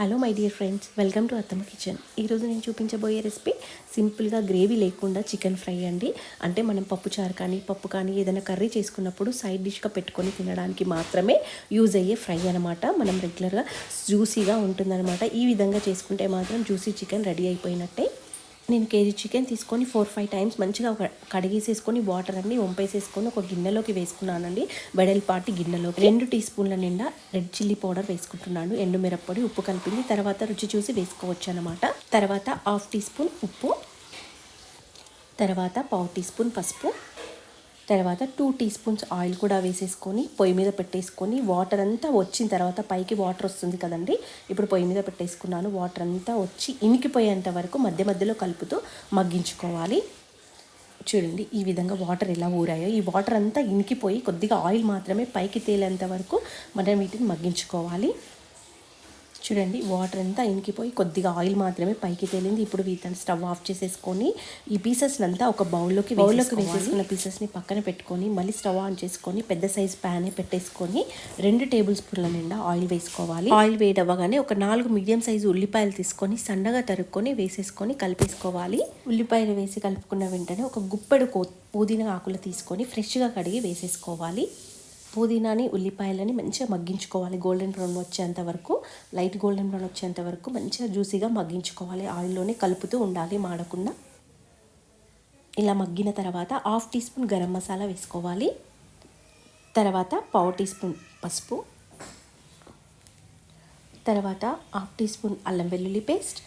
Hello my dear friends welcome to Attamma kitchen ఈరోజు నేను చూపించబోయే రెసిపీ సింపుల్గా గ్రేవీ లేకుండా చికెన్ ఫ్రై అండి. అంటే మనం పప్పుచారు కానీ పప్పు కానీ ఏదైనా కర్రీ చేసుకున్నప్పుడు సైడ్ డిష్గా పెట్టుకొని తినడానికి మాత్రమే యూజ్ అయ్యే ఫ్రై అనమాట మనం రెగ్యులర్గా జ్యూసీగా ఉంటుందన్నమాట. ఈ విధంగా చేసుకుంటే మాత్రం జ్యూసీ చికెన్ రెడీ అయిపోయినట్టే. నేను కేజీ చికెన్ తీసుకొని ఫోర్ ఫైవ్ టైమ్స్ మంచిగా ఒక కడిగేసేసుకొని వాటర్ అన్ని వంపేసేసుకొని ఒక గిన్నెలోకి వేసుకున్నానండి. వెడల్పాటి గిన్నెలోకి. రెండు టీ స్పూన్ల నిండా రెడ్ చిల్లీ పౌడర్ వేసుకుంటున్నాను. ఎండు మిరప్పొడి ఉప్పు కలిపింది. తర్వాత రుచి చూసి వేసుకోవచ్చు అనమాట తర్వాత హాఫ్ టీ స్పూన్ ఉప్పు. తర్వాత పావు టీ స్పూన్ పసుపు. తర్వాత టూ టీ స్పూన్స్ ఆయిల్ కూడా వేసేసుకొని పొయ్యి మీద పెట్టేసుకొని వాటర్ అంతా వచ్చిన తర్వాత పైకి వాటర్ వస్తుంది కదండి ఇప్పుడు పొయ్యి మీద పెట్టేసుకున్నాను వాటర్ అంతా వచ్చి ఇనికిపోయేంత వరకు మధ్య మధ్యలో కలుపుతూ మగ్గించుకోవాలి. చూడండి ఈ విధంగా వాటర్ ఎలా ఊరాయో. ఈ వాటర్ అంతా ఇనికిపోయి కొద్దిగా ఆయిల్ మాత్రమే పైకి తేలేంత వరకు మనం వీటిని మగ్గించుకోవాలి. చూడండి వాటర్ అంతా ఇంకిపోయి కొద్దిగా ఆయిల్ మాత్రమే పైకి తేలింది. ఇప్పుడు వీటిని స్టవ్ ఆఫ్ చేసేసుకొని ఈ పీసెస్ అంతా ఒక బౌల్లోకి బౌల్లోకి వేసేసుకున్న పీసెస్ని పక్కన పెట్టుకొని మళ్ళీ స్టవ్ ఆన్ చేసుకొని పెద్ద సైజ్ ప్యాన్ పెట్టేసుకొని రెండు టేబుల్ స్పూన్ల నిండా ఆయిల్ వేసుకోవాలి. ఆయిల్ వేడవ్వగానే ఒక నాలుగు మీడియం సైజు ఉల్లిపాయలు తీసుకొని సన్నగా తరుక్కొని వేసేసుకొని కలిపేసుకోవాలి. ఉల్లిపాయలు వేసి కలుపుకున్న వెంటనే ఒక గుప్పెడు పుదీనా ఆకులు తీసుకొని ఫ్రెష్గా కడిగి వేసేసుకోవాలి. పుదీనాని ఉల్లిపాయలని మంచిగా మగ్గించుకోవాలి. గోల్డెన్ బ్రౌన్ వచ్చేంత వరకు లైట్ గోల్డెన్ బ్రౌన్ వచ్చేంత వరకు మంచిగా జ్యూసీగా మగ్గించుకోవాలి. ఆయిల్లోనే కలుపుతూ ఉండాలి మాడకుండా. ఇలా మగ్గిన తర్వాత half teaspoon garam masala వేసుకోవాలి. తర్వాత పావు టీ స్పూన్ పసుపు. తర్వాత హాఫ్ టీ స్పూన్ అల్లం వెల్లుల్లి పేస్ట్.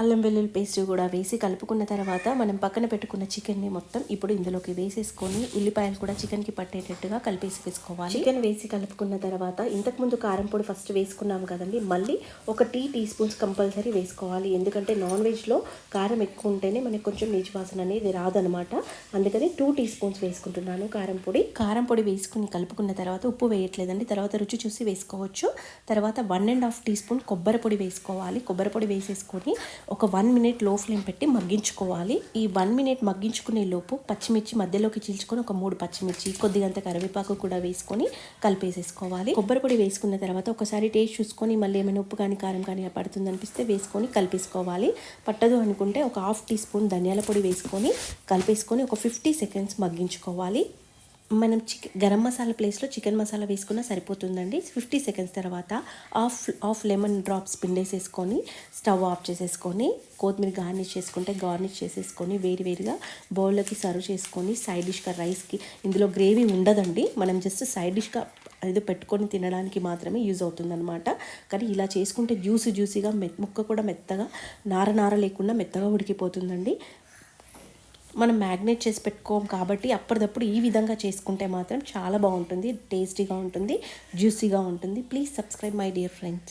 అల్లం వెల్లుల్లి పేస్ట్ కూడా వేసి కలుపుకున్న తర్వాత మనం పక్కన పెట్టుకున్న చికెన్ని మొత్తం ఇప్పుడు ఇందులోకి వేసేసుకొని ఉల్లిపాయలు కూడా చికెన్కి పట్టేటట్టుగా కలిపేసి వేసుకోవాలి. చికెన్ వేసి కలుపుకున్న తర్వాత ఇంతకుముందు కారం పొడి ఫస్ట్ వేసుకున్నాం కదండి మళ్ళీ ఒక టీ టీ స్పూన్స్ కంపల్సరీ వేసుకోవాలి. ఎందుకంటే నాన్ వెజ్లో కారం ఎక్కువ ఉంటేనే మనకి కొంచెం నీచు వాసన అనేది రాదనమాట. అందుకని టూ టీ స్పూన్స్ వేసుకుంటున్నాను కారం పొడి. కారం పొడి వేసుకుని కలుపుకున్న తర్వాత ఉప్పు వేయట్లేదండి తర్వాత రుచి చూసి వేసుకోవచ్చు. తర్వాత one and half teaspoon కొబ్బరి పొడి వేసుకోవాలి. కొబ్బరి పొడి వేసేసుకొని ఒక వన్ మినిట్లో ఫ్లేమ్ పెట్టి మగ్గించుకోవాలి. ఈ వన్ మినిట్ మగ్గించుకునే లోపు పచ్చిమిర్చి మధ్యలోకి చీల్చుకొని ఒక మూడు పచ్చిమిర్చి కొద్దిగంత కరివేపాకు కూడా వేసుకొని కలిపేసేసుకోవాలి. కొబ్బరి పొడి వేసుకున్న తర్వాత ఒకసారి టేస్ట్ చూసుకొని మళ్ళీ ఏమైనా ఉప్పు కానీ కారం కానీ పడుతుంది అనిపిస్తే వేసుకొని కలిపేసుకోవాలి. పట్టదు అనుకుంటే ఒక హాఫ్ టీ స్పూన్ ధనియాల పొడి వేసుకొని కలిపేసుకొని ఒక ఫిఫ్టీ సెకండ్స్ మగ్గించుకోవాలి. మనం చికెన్ గరం మసాలా ప్లేస్లో చికెన్ మసాలా వేసుకున్నా సరిపోతుందండి. ఫిఫ్టీ సెకండ్స్ తర్వాత హాఫ్ హాఫ్ లెమన్ డ్రాప్స్ పిండేసేసుకొని స్టవ్ ఆఫ్ చేసేసుకొని కొత్తిమీర గార్నిష్ చేసుకుంటే గార్నిష్ చేసేసుకొని వేరు వేరుగా బౌల్లోకి సర్వ్ చేసుకొని సైడ్ డిష్గా రైస్కి ఇందులో గ్రేవీ ఉండదండి. మనం జస్ట్ సైడ్ డిష్గా ఏదో పెట్టుకొని తినడానికి మాత్రమే యూజ్ అవుతుందన్నమాట. కానీ ఇలా చేసుకుంటే జ్యూస్ జ్యూసీగా మె ముక్క కూడా మెత్తగా నార నార లేకుండా మెత్తగా ఉడికిపోతుందండి. మనం మ్యాగ్నేట్ చేసి పెట్టుకోం కాబట్టి అప్పటిదప్పుడు ఈ విధంగా చేసుకుంటే మాత్రం చాలా బాగుంటుంది టేస్టీగా ఉంటుంది జ్యూసీగా ఉంటుంది. Please subscribe my dear friends